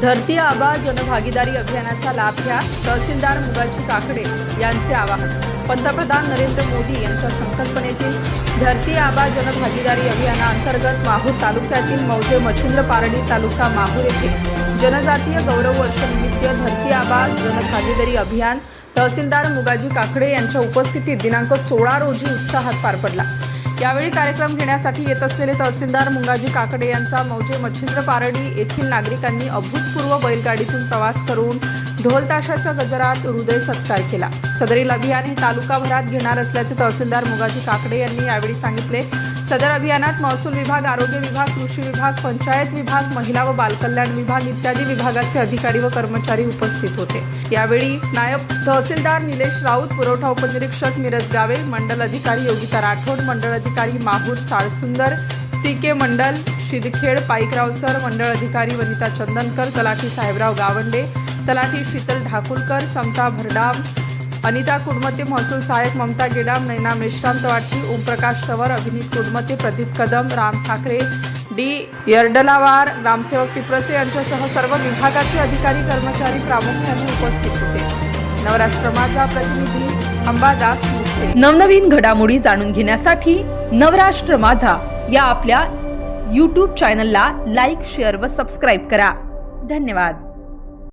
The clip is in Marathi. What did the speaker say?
धरती आबा जनभागीदारी अभियानाचा लाभ घ्या. तहसीलदार मुगाची काकडे यांचे आवाहन. पंतप्रधान नरेंद्र मोदी यांच्या संकल्पनेतील धरती आबा जनभागीदारी अभियानाअंतर्गत माहूर तालुक्यातील मौजे मच्छिंद्र पारडी तालुका माहूर येथे जनजातीय गौरव वर्षनिमित्त धरती आबा जनभागीदारी अभियान तहसीलदार मुगाजी काकडे यांच्या उपस्थितीत दिनांक सोळा रोजी उत्साहात पार पडला. यावेळी कार्यक्रम घेण्यासाठी येत असलेले तहसीलदार मुंगाजी काकडे यांचा मौजे मच्छिंद्र पारडी येथील नागरिकांनी अभूतपूर्व बैलगाडीतून प्रवास करून ढोल ताशाच्या गजरात हृदय सत्कार केला. सदरील अभियान हे तालुकाभरात घेणार असल्याचे तहसीलदार मुगाजी काकडे यांनी यावेळी सांगितले. सदर अभियानात महसूल विभाग आरोग्य विभाग कृषी विभाग पंचायत विभाग महिला व बालकल्याण विभाग इत्यादी विभागाचे अधिकारी व कर्मचारी उपस्थित होते. यावेळी नायब तहसीलदार निलेश राऊत पुरवठा उपनिरीक्षक निरज गावे मंडल अधिकारी योगिता राठोड मंडळ अधिकारी माहूर साळसुंदर सी के मंडल शिदखेड पाईकराव सर मंडळ अधिकारी वनिता चंदनकर तलाठी साहेबराव गावंडे तलाठी शीतल ढाकुलकर समता भरडाम अनिता कुडमते महसूल सहाय्यक ममता गेडाम नैना मेश्राम तवाटी ओमप्रकाश तवर अभिनीत कुडमते प्रदीप कदम राम ठाकरे डी. यर्डलावार ग्रामसेवक टिप्रसे यांच्यासह सर्व विभागाचे अधिकारी कर्मचारी प्रामुख्याने उपस्थित होते. नवराष्ट्र माझा प्रतिनिधी अंबादास नवनवीन घडामोडी जाणून घेण्यासाठी नवराष्ट्र माझा या आपल्या यूट्यूब चॅनलला लाईक शेअर व सबस्क्राईब करा. धन्यवाद.